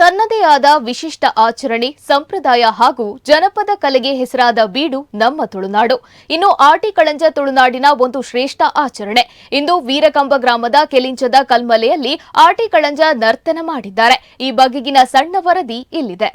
ತನ್ನದೇ ಆದ ವಿಶಿಷ್ಟ ಆಚರಣೆ, ಸಂಪ್ರದಾಯ ಹಾಗೂ ಜನಪದ ಕಲೆಗೆ ಹೆಸರಾದ ಬೀಡು ನಮ್ಮ ತುಳುನಾಡು. ಇನ್ನು ಆಟಿ ಕಳಂಜ ತುಳುನಾಡಿನ ಒಂದು ಶ್ರೇಷ್ಠ ಆಚರಣೆ. ಇಂದು ವೀರಕಂಬ ಗ್ರಾಮದ ಕೆಲಿಂಚದ ಕಲ್ಮಲೆಯಲ್ಲಿ ಆಟಿ ಕಳಂಜ ನರ್ತನ ಮಾಡಿದ್ದಾರೆ. ಈ ಬಗೆಗಿನ ಸಣ್ಣ ವರದಿ ಇಲ್ಲಿದೆ.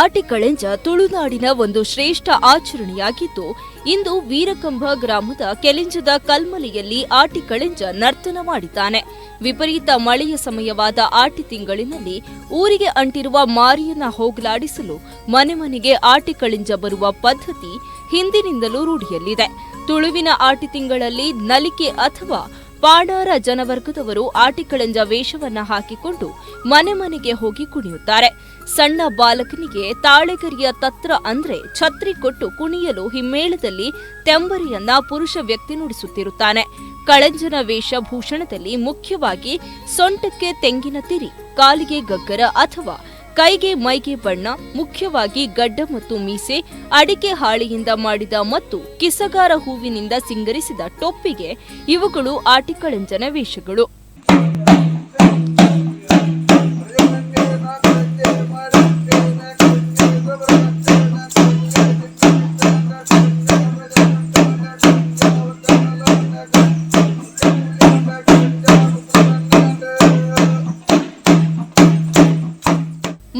ಆಟಿಕಳೆಂಜ ತುಳುನಾಡಿನ ಒಂದು ಶ್ರೇಷ್ಠ ಆಚರಣೆಯಾಗಿದ್ದು, ಇಂದು ವೀರಕಂಬ ಗ್ರಾಮದ ಕೆಲಿಂಜದ ಕಲ್ಮಲೆಯಲ್ಲಿ ಆಟಿಕಳೆಂಜ ನರ್ತನ ಮಾಡಿದ್ದಾನೆ. ವಿಪರೀತ ಮಳೆಯ ಸಮಯವಾದ ಆಟಿ ತಿಂಗಳಿನಲ್ಲಿ ಊರಿಗೆ ಅಂಟಿರುವ ಮಾರಿಯನ್ನ ಹೋಗಲಾಡಿಸಲು ಮನೆ ಮನೆಗೆ ಆಟಿಕಳಿಂಜ ಬರುವ ಪದ್ಧತಿ ಹಿಂದಿನಿಂದಲೂ ರೂಢಿಯಲ್ಲಿದೆ. ತುಳುವಿನ ಆಟಿ ತಿಂಗಳಲ್ಲಿ ನಲಿಕೆ ಅಥವಾ ಪಾಡಾರ ಜನವರ್ಗದವರು ಆಟಿಕಳಂಜ ವೇಷವನ್ನ ಹಾಕಿಕೊಂಡು ಮನೆ ಮನೆಗೆ ಹೋಗಿ ಕುಣಿಯುತ್ತಾರೆ. ಸಣ್ಣ ಬಾಲಕನಿಗೆ ತಾಳೆಗರಿಯ ತತ್ರ ಅಂದ್ರೆ ಛತ್ರಿ ಕೊಟ್ಟು ಕುಣಿಯಲು ಹಿಮ್ಮೇಳದಲ್ಲಿ ತೆಂಬರಿಯನ್ನ ಪುರುಷ ವ್ಯಕ್ತಿ ನುಡಿಸುತ್ತಿರುತ್ತಾನೆ. ಕಳಂಜನ ವೇಷಭೂಷಣದಲ್ಲಿ ಮುಖ್ಯವಾಗಿ ಸೊಂಟಕ್ಕೆ ತೆಂಗಿನ ತಿರಿ, ಕಾಲಿಗೆ ಗಗ್ಗರ ಅಥವಾ ಕೈಗೆ ಮೈಗೆ ಬಣ್ಣ, ಮುಖ್ಯವಾಗಿ ಗಡ್ಡ ಮತ್ತು ಮೀಸೆ, ಅಡಿಕೆ ಹಾಳೆಯಿಂದ ಮಾಡಿದ ಮತ್ತು ಕಿಸಗಾರ ಹೂವಿನಿಂದ ಸಿಂಗರಿಸಿದ ಟೊಪ್ಪಿಗೆ ಇವುಗಳು ಆಟಿಕಳಂಜನ ವೇಷಗಳು.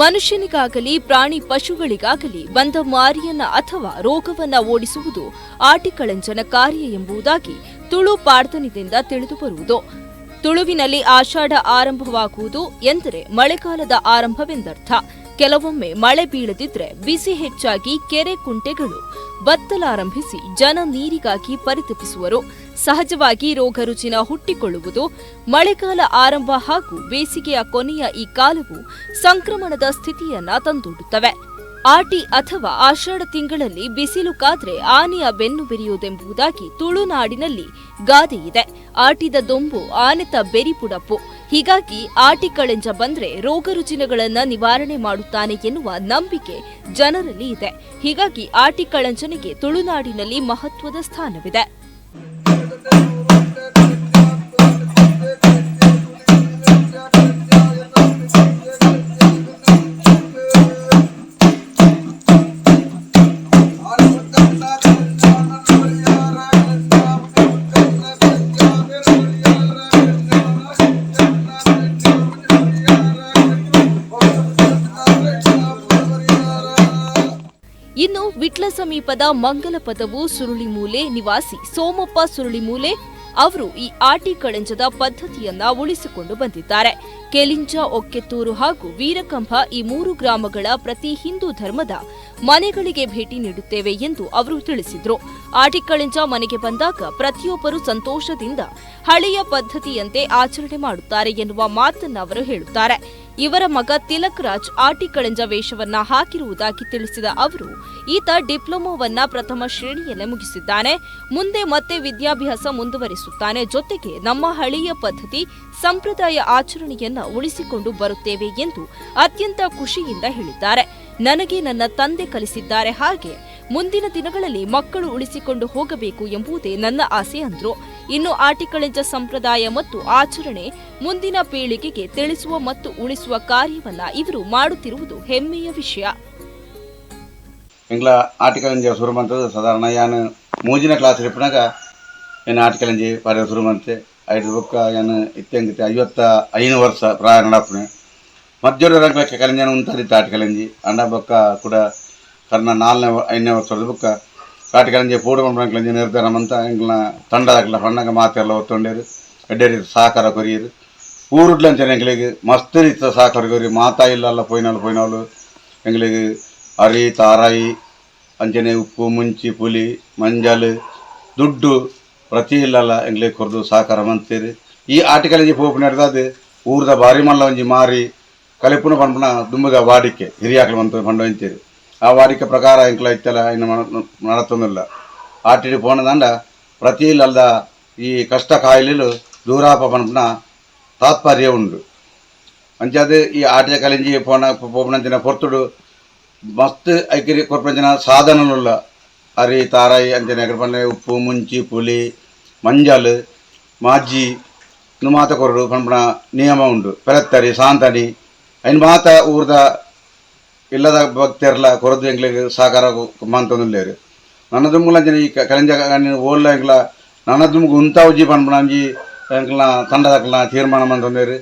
ಮನುಷ್ಯನಿಗಾಗಲಿ, ಪ್ರಾಣಿ ಪಶುಗಳಿಗಾಗಲಿ ಬಂದ ಮಾರಿಯನ್ನ ಅಥವಾ ರೋಗವನ್ನ ಓಡಿಸುವುದು ಆಟಿಕಳಂಜನ ಕಾರ್ಯ ಎಂಬುದಾಗಿ ತುಳು ಪಾರ್ಥನಿದಿಂದ ತಿಳಿದುಬರುವುದು. ತುಳುವಿನಲ್ಲಿ ಆಷಾಢ ಆರಂಭವಾಗುವುದು ಎಂದರೆ ಮಳೆಗಾಲದ ಆರಂಭವೆಂದರ್ಥ. ಕೆಲವೊಮ್ಮೆ ಮಳೆ ಬೀಳದಿದ್ರೆ ಬಿಸಿ ಹೆಚ್ಚಾಗಿ ಕೆರೆ ಕುಂಟೆಗಳು ಬತ್ತಲಾರಂಭಿಸಿ ಜನ ನೀರಿಗಾಗಿ ಪರಿತಪಿಸುವರು. ಸಹಜವಾಗಿ ರೋಗ ರುಚಿನ ಹುಟ್ಟಿಕೊಳ್ಳುವುದು, ಮಳೆಗಾಲ ಆರಂಭ ಹಾಗೂ ಬೇಸಿಗೆಯ ಕೊನೆಯ ಈ ಕಾಲವು ಸಂಕ್ರಮಣದ ಸ್ಥಿತಿಯನ್ನ ತಂದೂಡುತ್ತವೆ. ಆಟಿ ಅಥವಾ ಆಷಾಢ ತಿಂಗಳಲ್ಲಿ ಬಿಸಿಲು ಕಾದ್ರೆ ಆನೆಯ ಬೆನ್ನು ಬೆರೆಯುವುದೆಂಬುದಾಗಿ ತುಳುನಾಡಿನಲ್ಲಿ ಗಾದೆಯಿದೆ ಆಟಿದ ದೊಂಬು ಆನೆತ ಬೆರಿಪುಡಪ್ಪು ಹೀಗಾಗಿ ಆಟಿ ಕಳೆಂಜ ಬಂದ್ರೆ ರೋಗ ರುಜಿನಗಳನ್ನ ನಿವಾರಣೆ ಮಾಡುತ್ತಾನೆ ಎನ್ನುವ ನಂಬಿಕೆ ಜನರಲ್ಲಿ ಇದೆ. ಹೀಗಾಗಿ ಆಟಿ ಕಳಂಜನಿಗೆ ತುಳುನಾಡಿನಲ್ಲಿ ಮಹತ್ವದ ಸ್ಥಾನವಿದೆ. ಇನ್ನು ವಿಟ್ಲ ಸಮೀಪದ ಮಂಗಲಪದವು ಸುರುಳಿಮೂಲೆ ನಿವಾಸಿ ಸೋಮಪ್ಪ ಸುರುಳಿಮೂಲೆ ಅವರು ಈ ಆಟಿ ಕಳಂಜದ ಪದ್ಧತಿಯನ್ನ ಉಳಿಸಿಕೊಂಡು ಬಂದಿದ್ದಾರೆ. ಕೆಲಿಂಜ, ಒಕ್ಕೆತ್ತೂರು ಹಾಗೂ ವೀರಕಂಭ ಈ ಮೂರು ಗ್ರಾಮಗಳ ಪ್ರತಿ ಹಿಂದೂ ಧರ್ಮದ ಮನೆಗಳಿಗೆ ಭೇಟಿ ನೀಡುತ್ತೇವೆ ಎಂದು ಅವರು ತಿಳಿಸಿದರು. ಆಟಿಕಳಿಂಜ ಮನೆಗೆ ಬಂದಾಗ ಪ್ರತಿಯೊಬ್ಬರು ಸಂತೋಷದಿಂದ ಹಳೆಯ ಪದ್ಧತಿಯಂತೆ ಆಚರಣೆ ಮಾಡುತ್ತಾರೆ ಎನ್ನುವ ಮಾತನ್ನು ಅವರು ಹೇಳುತ್ತಾರೆ. ಇವರ ಮಗ ತಿಲಕ್ ರಾಜ್ ಆಟಿಕಳಿಂಜ ವೇಷವನ್ನ ಹಾಕಿರುವುದಾಗಿ ತಿಳಿಸಿದ ಅವರು, ಈತ ಡಿಪ್ಲೊಮೋವನ್ನ ಪ್ರಥಮ ಶ್ರೇಣಿಯಲ್ಲೇ ಮುಗಿಸಿದ್ದಾನೆ. ಮುಂದೆ ಮತ್ತೆ ವಿದ್ಯಾಭ್ಯಾಸ ಮುಂದುವರಿಸುತ್ತಾನೆ. ಜೊತೆಗೆ ನಮ್ಮ ಹಳೆಯ ಪದ್ಧತಿ, ಸಂಪ್ರದಾಯ ಆಚರಣೆಯನ್ನ ಉಳಿಸಿಕೊಂಡು ಬರುತ್ತೇವೆ ಎಂದು ಅತ್ಯಂತ ಖುಷಿಯಿಂದ ಹೇಳಿದ್ದಾರೆ. ನನಗೆ ನನ್ನ ತಂದೆ ಕಲಿಸಿದ್ದಾರೆ ಹಾಗೆ ಮುಂದಿನ ದಿನಗಳಲ್ಲಿ ಮಕ್ಕಳು ಉಳಿಸಿಕೊಂಡು ಹೋಗಬೇಕು ಎಂಬುದೇ ನನ್ನ ಆಸೆ ಅಂದ್ರು. ಇನ್ನು ಆಟಿಕಳಿಂಜ ಸಂಪ್ರದಾಯ ಮತ್ತು ಆಚರಣೆ ಮುಂದಿನ ಪೀಳಿಗೆಗೆ ತಿಳಿಸುವ ಮತ್ತು ಉಳಿಸುವ ಕಾರ್ಯವನ್ನ ಇವರು ಮಾಡುತ್ತಿರುವುದು ಹೆಮ್ಮೆಯ ವಿಷಯ. ಎಂಗ್ಲ ಆಟಿಕಲಂಜಿ ಸುರುಮಂತದ್ದು ಸಾಧಾರಣ ಮೂಜಿನ ಕ್ಲಾಸ್ ಇಪ್ಪನಾಗ ಏನು ಆಟಿಕಲಂಜಿ ಬುಕ್ಕ ಏನು ಇತ್ಯಂಗಿತೆ ಐವತ್ತ ಐದು ವರ್ಷ ಪ್ರಾಯ ನಡಪನೆ ಮಧ್ಯೋಡ ರಂಗಕ್ಕೆ ಕಲಂಜನ ಉಂಟಾದಿತ್ತು ಆಟಿಕಲಂಜಿ ಅಂಡ ಬೊಕ್ಕ ಕೂಡ ಕರ್ನ ನಾಲ್ನೇ ಐದನೇ ವರ್ಷದ ಬುಕ್ಕ ಆಟಿಕಲಂಜಿ ಪೂಡ ಕಲಂಜಿ ನಿರ್ಧಾರ ಅಂತ ಎಂಗ್ಲ ತಂಡದಾಗ್ಲ ಹಣ್ಣಗ ಮಾತೆಲ್ಲ ಒತ್ತೊಂಡೇರು ಎಡ್ಡೇರಿ ಸಹಕಾರ ಕೊರಿಯರು. ಊರುಡ್ಲಂಚನೆ ಎಂಗ್ಳಿಗೆ ಮಸ್ತ್ ರೀತಿಯ ಸಹಕಾರ ಕೊರಿ ಮಾತಾ ಇಲ್ಲ ಪೋಯ್ನಾಳು ಪೋಯ್ನಾಳು ಎಂಗ್ಳಿಗೆ ಅರಿ, ತಾರಾಯಿ, ಅಂಚನೆ ಉಪ್ಪು, ಮುಂಚಿ, ಪುಲಿ, ಮಂಜಲ್, ದುಡ್ಡು ಪ್ರತಿ ಇಲ್ಲಲ್ಲ, ಎಂಗ್ಲೇ ಕೊರ್ದು ಸಹಕಾರ ಮಂತೇರಿ ಈ ಆಟಿಕಲಿಂಜಿ ಪೋಪು ನಡೆದಾದ, ಊರ್ದ ಬಾರಿ ಮಲ್ಲ ಒಂಜಿ ಮಾರಿ, ಕಲಿಪುನ ಪಂಪನ ದುಂಬುದ ವಾಡಿಕೆ ಹಿರಿಯಾಕಲು ಪಂಡ ಪಂಡೊಂತೀರಿ ಆ ವಾಡಿಕೆ ಪ್ರಕಾರ ಎಂಕ್ಲ ಇತ್ತಲ್ಲ, ಇನ್ನು ನಡತೊಂದಿಲ್ಲ ಆಟಿಡಿ ಪೋನದಂಡ ಪ್ರತಿ ಇಲ್ಲದ ಈ ಕಷ್ಟ ಕಾಯಿಲೆಲು ದೂರಾಪ ಪಂಪನ ತಾತ್ಪರ್ಯ ಉಂಡು. ಅಂಚಾದೆ ಈ ಆಟೆ ಕಲಿಂಜಿ ಪೋನ ಪೋಪಣಂಚಿನ ಪೊರ್ತುಡು ಮಸ್ತ್ ಐಕಿರಿ ಕೊರ್ಪಂಚಿನ ಸಾಧನలుಲ್ಲ ತಾರಾಯಿ ಅಂಚನೆ ಎಕಡೆ ಪಂಡ ಉಪ್ಪು, ಮುಂಚಿ, ಪುಲಿ, ಮಂಜಲ್ ಮಾಜಿ ಇನ್ನು ಮಾತ ಕೊರಡು ಪಂಪಣ ನಿಯಮ ಉಂಡು ಪೆರತ್ತರಿ, ಸಾಂತನಿ ಅಯ್ನ ಮಾತ ಊರ್ದ ಇಲ್ಲದ ಭಕ್ತರ್ಲ ಕೊರದು ಎಂಗ್ಲಿಗೆ ಸಾಕಾರ ಮಂತೊಂದುಲ್ಲೇರು ನನ್ನದು ಮೂಲಂಜನ ಈ ಕಲಿಂಜ ಓಲ್ಲ ಎಂಗ್ಲ ನನ್ನದು ಉಂತಾವುಜಿ ಪಂಪಣಂಜಿ ಎಂಕ್ಲ ತಂಡದಕ್ಲ ತೀರ್ಮಾನ ಮಂತೊಂದೇರು